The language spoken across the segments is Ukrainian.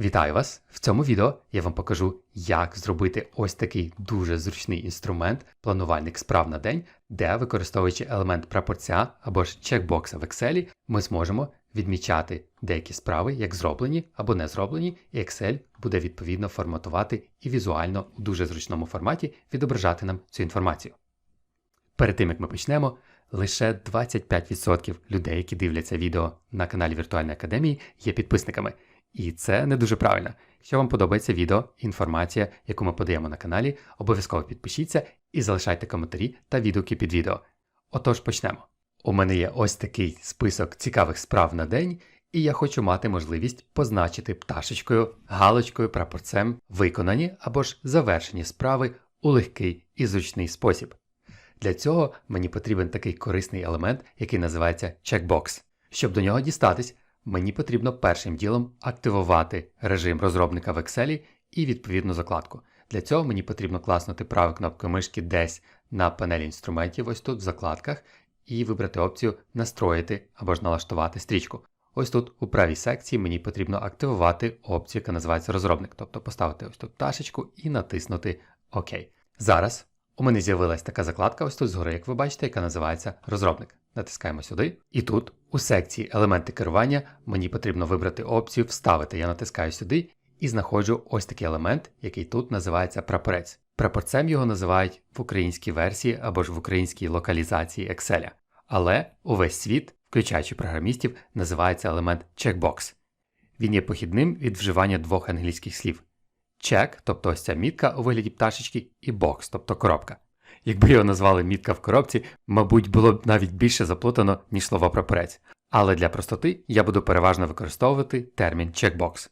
Вітаю вас! В цьому відео я вам покажу, як зробити ось такий дуже зручний інструмент, планувальник справ на день, де, використовуючи елемент прапорця або ж чекбокса в Excel, ми зможемо відмічати деякі справи, як зроблені або не зроблені, і Excel буде відповідно форматувати і візуально у дуже зручному форматі відображати нам цю інформацію. Перед тим як ми почнемо, лише 25% людей, які дивляться відео на каналі Віртуальної Академії, є підписниками. І це не дуже правильно. Якщо вам подобається відео, інформація, яку ми подаємо на каналі, обов'язково підпишіться і залишайте коментарі та відгуки під відео. Отож почнемо. У мене є ось такий список цікавих справ на день, і я хочу мати можливість позначити пташечкою, галочкою, прапорцем виконані або ж завершені справи у легкий і зручний спосіб. Для цього мені потрібен такий корисний елемент, який називається чекбокс. Щоб до нього дістатись, мені потрібно першим ділом активувати режим розробника в Excel і відповідну закладку. Для цього мені потрібно класнути правою кнопкою мишки десь на панелі інструментів, ось тут в закладках, і вибрати опцію Настроїти або ж налаштувати стрічку. Ось тут у правій секції мені потрібно активувати опцію, яка називається розробник, тобто поставити ось тут пташечку і натиснути ОК. Зараз у мене з'явилась така закладка, ось тут згори, як ви бачите, яка називається розробник. Натискаємо сюди. І тут, у секції Елементи керування, мені потрібно вибрати опцію Вставити. Я натискаю сюди і знаходжу ось такий елемент, який тут називається прапорець. Прапорцем його називають в українській версії або ж в українській локалізації Excel. Але увесь світ, включаючи програмістів, називається елемент checkbox. Він є похідним від вживання двох англійських слів: check, тобто ось ця мітка у вигляді пташечки, і box, тобто коробка. Якби його назвали мітка в коробці, мабуть, було б навіть більше заплутано, ніж слово прапорець. Але для простоти я буду переважно використовувати термін checkbox.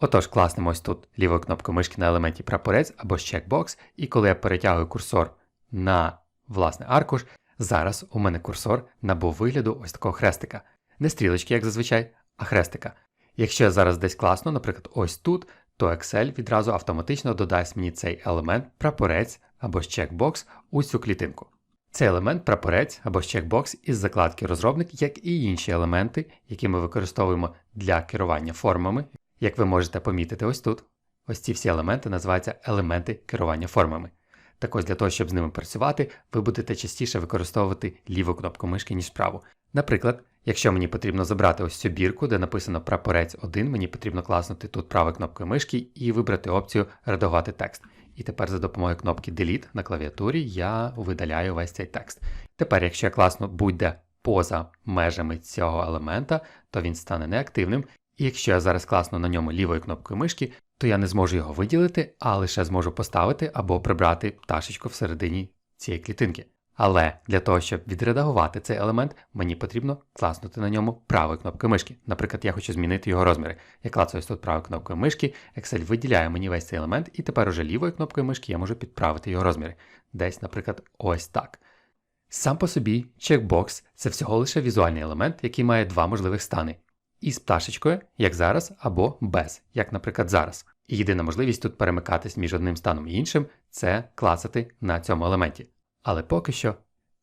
Отож, класнемо ось тут лівою кнопкою мишки на елементі прапорець або checkbox, і коли я перетягую курсор на власне аркуш, зараз у мене курсор набув вигляду ось такого хрестика. Не стрілочки, як зазвичай, а хрестика. Якщо я зараз десь класно, наприклад, ось тут, то Excel відразу автоматично додасть мені цей елемент прапорець або ж чекбокс у цю клітинку. Цей елемент прапорець або ж чекбокс із закладки розробник, як і інші елементи, які ми використовуємо для керування формами, як ви можете помітити ось тут. Ось ці всі елементи називаються елементи керування формами. Так ось для того, щоб з ними працювати, ви будете частіше використовувати ліву кнопку мишки, ніж праву. Наприклад, якщо мені потрібно забрати ось цю бірку, де написано прапорець 1, мені потрібно класнути тут правою кнопкою мишки і вибрати опцію Редагувати текст. І тепер за допомогою кнопки Delete на клавіатурі я видаляю весь цей текст. Тепер, якщо я класно будь-де поза межами цього елемента, то він стане неактивним. І якщо я зараз класно на ньому лівою кнопкою мишки, то я не зможу його виділити, а лише зможу поставити або прибрати пташечку всередині цієї клітинки. Але для того, щоб відредагувати цей елемент, мені потрібно класнути на ньому правою кнопкою мишки. Наприклад, я хочу змінити його розміри. Я клацаю тут правою кнопкою мишки, Excel виділяє мені весь цей елемент, і тепер уже лівою кнопкою мишки я можу підправити його розміри. Десь, наприклад, ось так. Сам по собі чекбокс це всього лише візуальний елемент, який має два можливих стани. Із пташечкою, як зараз, або без, як, наприклад, зараз. І єдина можливість тут перемикатись між одним станом і іншим це клацати на цьому елементі. Але поки що,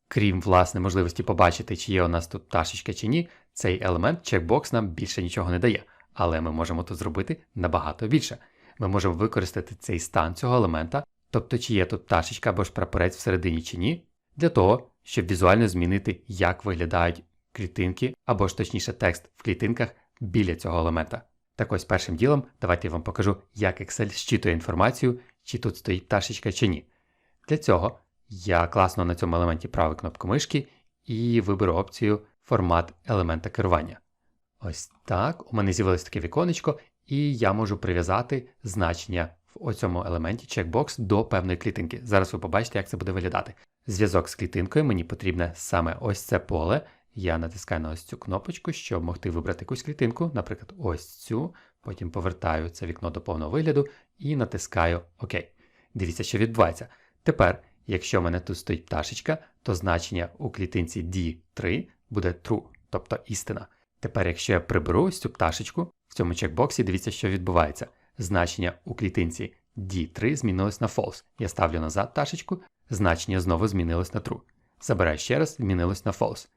крім власне можливості побачити, чи є у нас тут пташечка чи ні, цей елемент чекбокс нам більше нічого не дає. Але ми можемо тут зробити набагато більше. Ми можемо використати цей стан цього елемента, тобто чи є тут пташечка або ж прапорець всередині чи ні, для того, щоб візуально змінити, як виглядають клітинки, або ж точніше текст в клітинках біля цього елемента. Так ось першим ділом давайте я вам покажу, як Excel щитує інформацію, чи тут стоїть пташечка чи ні. Для цього я класно на цьому елементі правою кнопку мишки і виберу опцію Формат елемента керування. Ось так. У мене з'явилось таке віконечко, і я можу прив'язати значення в цьому елементі чекбокс до певної клітинки. Зараз ви побачите, як це буде виглядати. Зв'язок з клітинкою мені потрібне саме ось це поле. Я натискаю на ось цю кнопочку, щоб могти вибрати якусь клітинку, наприклад, ось цю. Потім повертаю це вікно до повного вигляду і натискаю ОК. Дивіться, що відбувається. Тепер Якщо в мене тут стоїть пташечка, то значення у клітинці D3 буде true, тобто істина. Тепер, якщо я приберу ось цю пташечку, в цьому чекбоксі дивіться, що відбувається. Значення у клітинці D3 змінилось на false. Я ставлю назад пташечку, значення знову змінилось на true. Забираю ще раз, змінилось на false.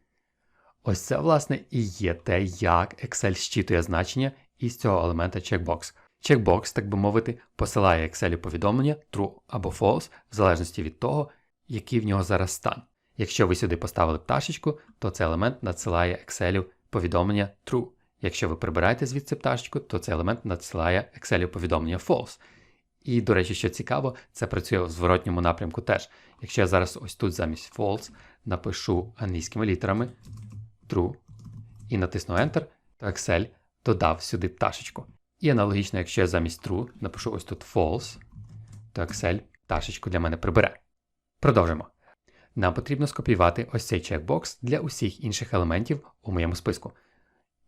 Ось це, власне, і є те, як Excel щитує значення із цього елемента checkbox. Чекбокс, так би мовити, посилає Excel повідомлення true або false, в залежності від того, який в нього зараз стан. Якщо ви сюди поставили пташечку, то цей елемент надсилає Excel повідомлення true. Якщо ви прибираєте звідси пташечку, то цей елемент надсилає Excel повідомлення false. І, до речі, що цікаво, це працює в зворотньому напрямку теж. Якщо я зараз ось тут замість false напишу англійськими літерами true і натисну Enter, то Excel додав сюди пташечку. І аналогічно, якщо я замість true напишу ось тут false, то Excel пташечку для мене прибере. Продовжимо. Нам потрібно скопіювати ось цей чекбокс для усіх інших елементів у моєму списку.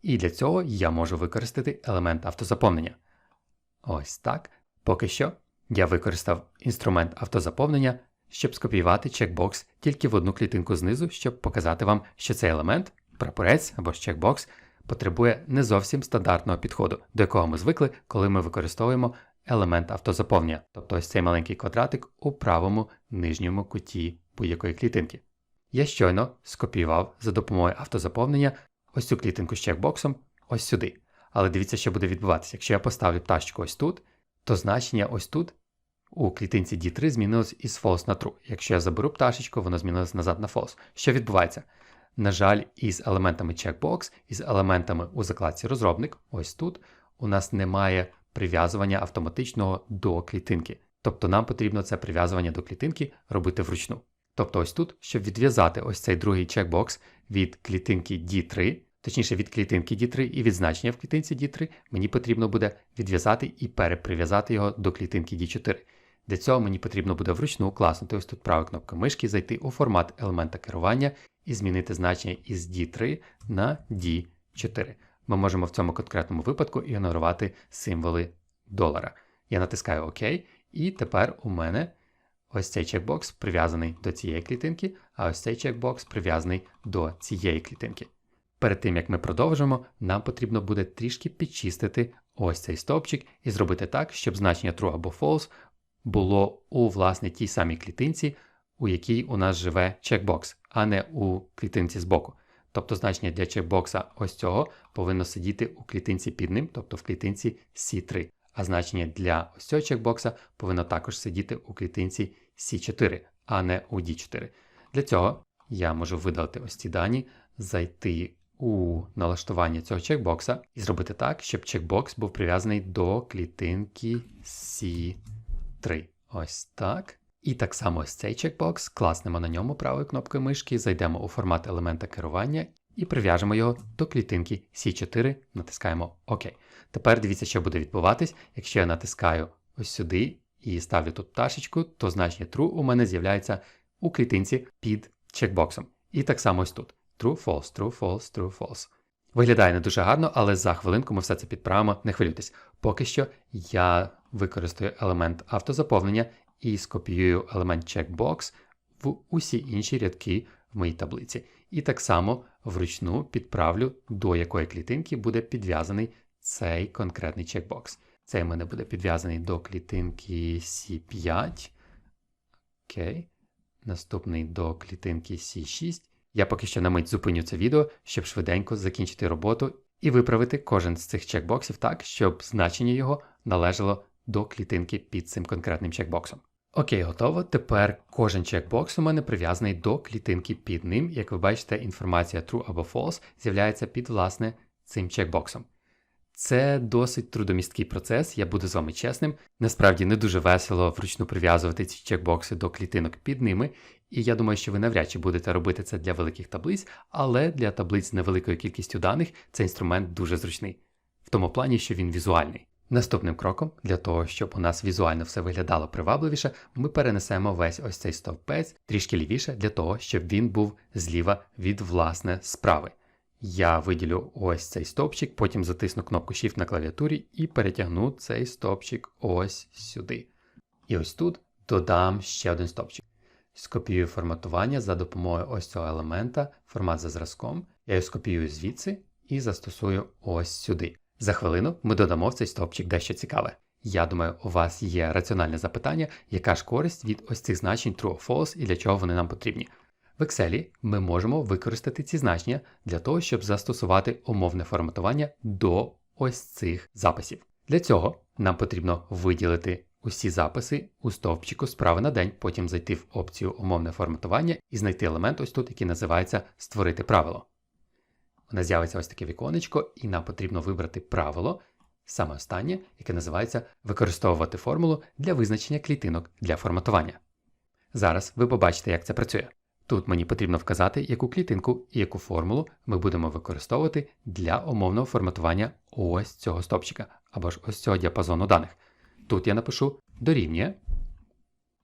І для цього я можу використати елемент автозаповнення. Ось так. Поки що я використав інструмент автозаповнення, щоб скопіювати чекбокс тільки в одну клітинку знизу, щоб показати вам, що цей елемент, прапорець або ж чекбокс, потребує не зовсім стандартного підходу, до якого ми звикли, коли ми використовуємо елемент автозаповнення, тобто ось цей маленький квадратик у правому нижньому куті будь-якої клітинки. Я щойно скопіював за допомогою автозаповнення ось цю клітинку з чекбоксом ось сюди. Але дивіться, що буде відбуватися. Якщо я поставлю пташечку ось тут, то значення ось тут у клітинці D3 змінилось із false на true. Якщо я заберу пташечку, воно змінилось назад на false. Що відбувається? На жаль, із елементами checkbox, із елементами у закладці розробник, ось тут, у нас немає прив'язування автоматичного до клітинки. Тобто нам потрібно це прив'язування до клітинки робити вручну. Тобто ось тут, щоб відв'язати ось цей другий чекбокс від клітинки D3, точніше від клітинки D3 і від значення в клітинці D3, мені потрібно буде відв'язати і переприв'язати його до клітинки D4. Для цього мені потрібно буде вручну класнути ось тут правою кнопкою мишки, зайти у формат елемента керування і змінити значення із D3 на D4. Ми можемо в цьому конкретному випадку ігнорувати символи долара. Я натискаю ОК, і тепер у мене ось цей чекбокс прив'язаний до цієї клітинки, а ось цей чекбокс прив'язаний до цієї клітинки. Перед тим як ми продовжимо, нам потрібно буде трішки підчистити ось цей стовпчик і зробити так, щоб значення true або false було у власне тій самій клітинці, у якій у нас живе чекбокс, а не у клітинці збоку. Тобто значення для чекбокса ось цього повинно сидіти у клітинці під ним, тобто в клітинці C3. А значення для ось цього чекбокса повинно також сидіти у клітинці C4, а не у D4. Для цього я можу видалити ось ці дані, зайти у налаштування цього чекбокса і зробити так, щоб чекбокс був прив'язаний до клітинки C3. Ось так. І так само ось цей чекбокс, класнемо на ньому правою кнопкою мишки, зайдемо у формат елемента керування і прив'яжемо його до клітинки C4, натискаємо ОК. Тепер дивіться, що буде відбуватись. Якщо я натискаю ось сюди і ставлю тут пташечку, то значення true у мене з'являється у клітинці під чекбоксом. І так само ось тут. True, false, true, false, true, false. Виглядає не дуже гарно, але за хвилинку ми все це підправимо, не хвилюйтесь. Поки що я використаю елемент автозаповнення і скопіюю елемент checkbox в усі інші рядки в моїй таблиці. І так само вручну підправлю, до якої клітинки буде підв'язаний цей конкретний чекбокс. Цей в мене буде підв'язаний до клітинки C5. Окей. Наступний до клітинки C6. Я поки що на мить зупиню це відео, щоб швиденько закінчити роботу і виправити кожен з цих чекбоксів так, щоб значення його належало до клітинки під цим конкретним чекбоксом. Окей, готово. Тепер кожен чекбокс у мене прив'язаний до клітинки під ним. Як ви бачите, інформація true або false з'являється під власне цим чекбоксом. Це досить трудомісткий процес, я буду з вами чесним. Насправді не дуже весело вручну прив'язувати ці чекбокси до клітинок під ними, і я думаю, що ви навряд чи будете робити це для великих таблиць, але для таблиць з невеликою кількістю даних цей інструмент дуже зручний, в тому плані, що він візуальний. Наступним кроком, для того, щоб у нас візуально все виглядало привабливіше, ми перенесемо весь ось цей стовпець трішки лівіше, для того, щоб він був зліва від власне справи. Я виділю ось цей стовпчик, потім затисну кнопку Shift на клавіатурі і перетягну цей стовпчик ось сюди. І ось тут додам ще один стовпчик. Скопіюю форматування за допомогою ось цього елемента, формат за зразком. Я його скопіюю звідси і застосую ось сюди. За хвилину ми додамо в цей стовпчик дещо цікаве. Я думаю, у вас є раціональне запитання, яка ж користь від ось цих значень true false і для чого вони нам потрібні. В Excel ми можемо використати ці значення для того, щоб застосувати умовне форматування до ось цих записів. Для цього нам потрібно виділити усі записи у стовпчику справа на день, потім зайти в опцію умовне форматування і знайти елемент ось тут, який називається Створити правило. У нас з'явиться ось таке віконечко, і нам потрібно вибрати правило, саме останнє, яке називається Використовувати формулу для визначення клітинок для форматування. Зараз ви побачите, як це працює. Тут мені потрібно вказати, яку клітинку і яку формулу ми будемо використовувати для умовного форматування ось цього стопчика або ж ось цього діапазону даних. Тут я напишу дорівнює.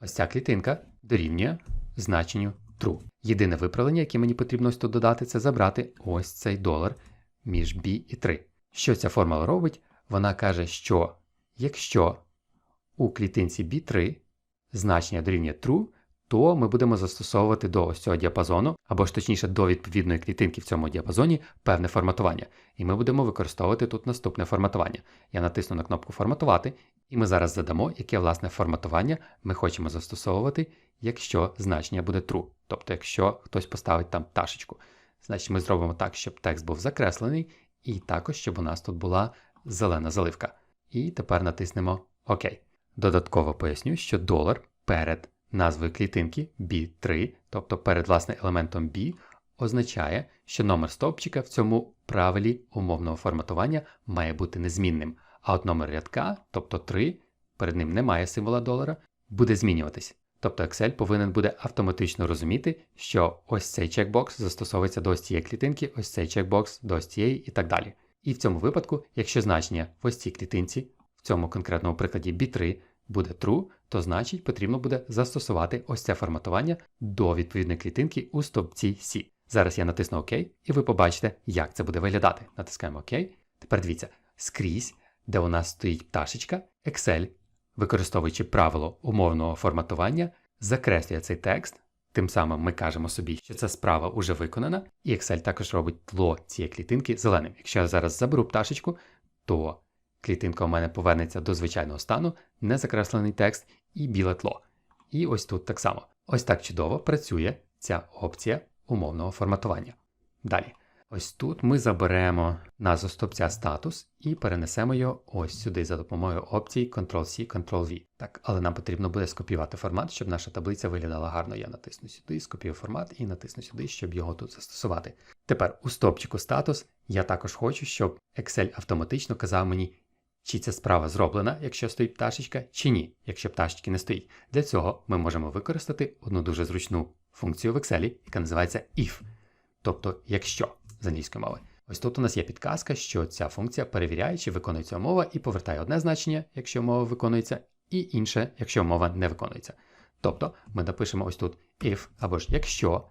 Ось ця клітинка дорівнює значенню true. Єдине виправлення, яке мені потрібно тут додати, це забрати ось цей долар між b і 3. Що ця формула робить? Вона каже, що якщо у клітинці B3 значення дорівнює true, то ми будемо застосовувати до ось цього діапазону, або ж точніше до відповідної клітинки в цьому діапазоні певне форматування. І ми будемо використовувати тут наступне форматування. Я натисну на кнопку Форматувати, і ми зараз задамо, яке власне форматування ми хочемо застосовувати, якщо значення буде true. Тобто, якщо хтось поставить там пташечку. Значить, ми зробимо так, щоб текст був закреслений, і також, щоб у нас тут була зелена заливка. І тепер натиснемо ОК. Додатково поясню, що долар перед назвою клітинки B3, тобто перед власне елементом B, означає, що номер стовпчика в цьому правилі умовного форматування має бути незмінним, а от номер рядка, тобто 3, перед ним немає символа долара, буде змінюватись. Тобто Excel повинен буде автоматично розуміти, що ось цей чекбокс застосовується до ось цієї клітинки, ось цей чекбокс до ось цієї і так далі. І в цьому випадку, якщо значення в ось цій клітинці, в цьому конкретному прикладі B3 буде true, то значить потрібно буде застосувати ось це форматування до відповідної клітинки у стовпці C. Зараз я натисну ОК, і ви побачите, як це буде виглядати. Натискаємо ОК. Тепер дивіться, скрізь, де у нас стоїть пташечка, Excel, використовуючи правило умовного форматування, закреслює цей текст. Тим самим ми кажемо собі, що ця справа вже виконана, і Excel також робить тло цієї клітинки зеленим. Якщо я зараз заберу пташечку, то клітинка у мене повернеться до звичайного стану, незакреслений текст і біле тло. І ось тут так само. Ось так чудово працює ця опція умовного форматування. Далі. Ось тут ми заберемо назву стопця статус і перенесемо його ось сюди за допомогою опції Ctrl-C, Ctrl-V. Так, але нам потрібно буде скопіювати формат, щоб наша таблиця виглядала гарно. Я натисну сюди, скопію формат і натисну сюди, щоб його тут застосувати. Тепер у стопчику статус я також хочу, щоб Excel автоматично казав мені, чи ця справа зроблена, якщо стоїть пташечка, чи ні, якщо пташечки не стоїть. Для цього ми можемо використати одну дуже зручну функцію в Excel, яка називається if. Тобто, якщо з англійської мови. Ось тут у нас є підказка, що ця функція перевіряє, чи виконується умова, і повертає одне значення, якщо умова виконується, і інше, якщо умова не виконується. Тобто ми напишемо ось тут if або ж якщо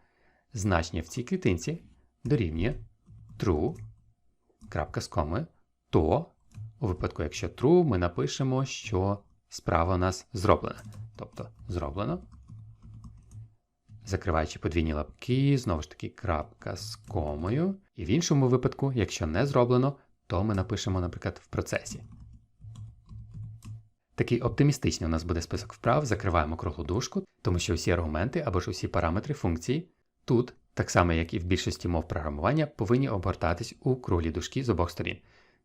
значення в цій клітинці дорівнює true, крапка з комою, то у випадку, якщо true, ми напишемо, що справа у нас зроблена. Тобто зроблено. Закриваючи подвійні лапки, знову ж таки, крапка з комою. І в іншому випадку, якщо не зроблено, то ми напишемо, наприклад, в процесі. Такий оптимістичний у нас буде список вправ, закриваємо круглу дужку, тому що усі аргументи або ж усі параметри функції тут, так само як і в більшості мов програмування, повинні обгортатись у круглі дужки з обох сторін.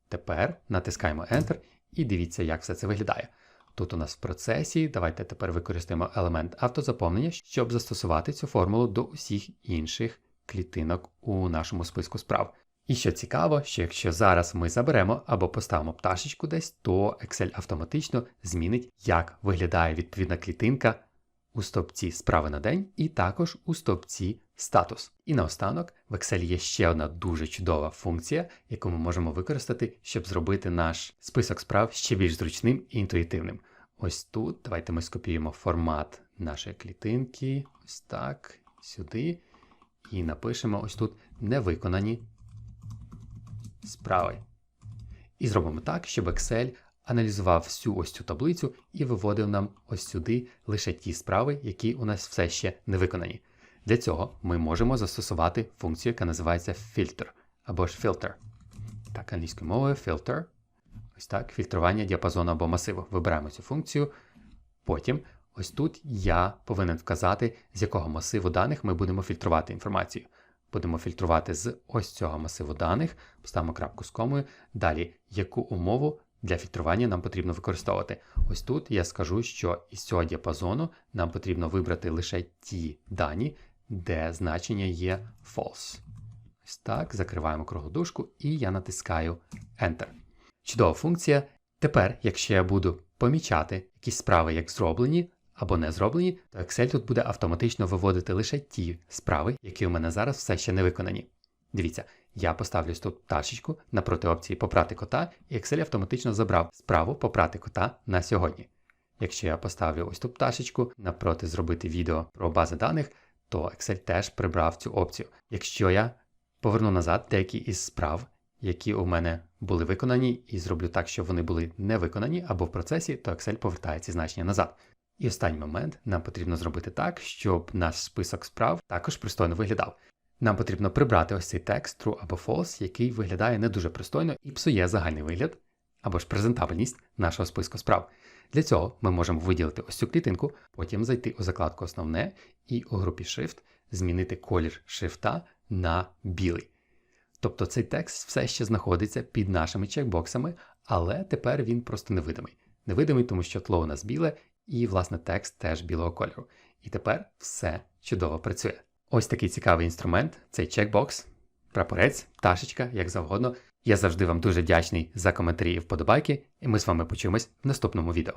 Тепер натискаємо Enter і дивіться, як все це виглядає. Тут у нас в процесі. Давайте тепер використаємо елемент автозаповнення, щоб застосувати цю формулу до усіх інших клітинок у нашому списку справ. І що цікаво, що якщо зараз ми заберемо або поставимо пташечку десь, то Excel автоматично змінить, як виглядає відповідна клітинка у стопці справи на день, і також у стопці статус. І наостанок в Excel є ще одна дуже чудова функція, яку ми можемо використати, щоб зробити наш список справ ще більш зручним і інтуїтивним. Ось тут давайте ми скопіюємо формат нашої клітинки, ось так, сюди. І напишемо ось тут невиконані справи. І зробимо так, щоб Excel аналізував всю ось цю таблицю і виводив нам ось сюди лише ті справи, які у нас все ще не виконані. Для цього ми можемо застосувати функцію, яка називається filter або ж filter. Так, англійською мовою filter. Ось так, фільтрування діапазону або масиву. Вибираємо цю функцію. Потім, ось тут я повинен вказати, з якого масиву даних ми будемо фільтрувати інформацію. Будемо фільтрувати з ось цього масиву даних, поставимо крапку з комою. Далі, яку умову Для фільтрування нам потрібно використовувати. Ось тут я скажу, що із цього діапазону нам потрібно вибрати лише ті дані, де значення є false. Ось так, закриваємо круглу дужку і я натискаю Enter. Чудова функція. Тепер, якщо я буду помічати якісь справи як зроблені або не зроблені, то Excel тут буде автоматично виводити лише ті справи, які у мене зараз все ще не виконані. Дивіться, я поставлю тут пташечку напроти опції Попрати кота, і Excel автоматично забрав справу Попрати кота на сьогодні. Якщо я поставлю ось тут пташечку напроти зробити відео про бази даних, то Excel теж прибрав цю опцію. Якщо я поверну назад деякі із справ, які у мене були виконані, і зроблю так, щоб вони були не виконані або в процесі, то Excel повертає ці значення назад. І останній момент нам потрібно зробити так, щоб наш список справ також пристойно виглядав. Нам потрібно прибрати ось цей текст true або false, який виглядає не дуже пристойно і псує загальний вигляд або ж презентабельність нашого списку справ. Для цього ми можемо виділити ось цю клітинку, потім зайти у закладку Основне і у групі Shift змінити колір шрифта на білий. Тобто цей текст все ще знаходиться під нашими чекбоксами, але тепер він просто невидимий. Невидимий, тому що тло у нас біле, і, власне, текст теж білого кольору. І тепер все чудово працює. Ось такий цікавий інструмент цей чекбокс, прапорець, пташечка, як завгодно. Я завжди вам дуже вдячний за коментарі і вподобайки, і ми з вами почуємось в наступному відео.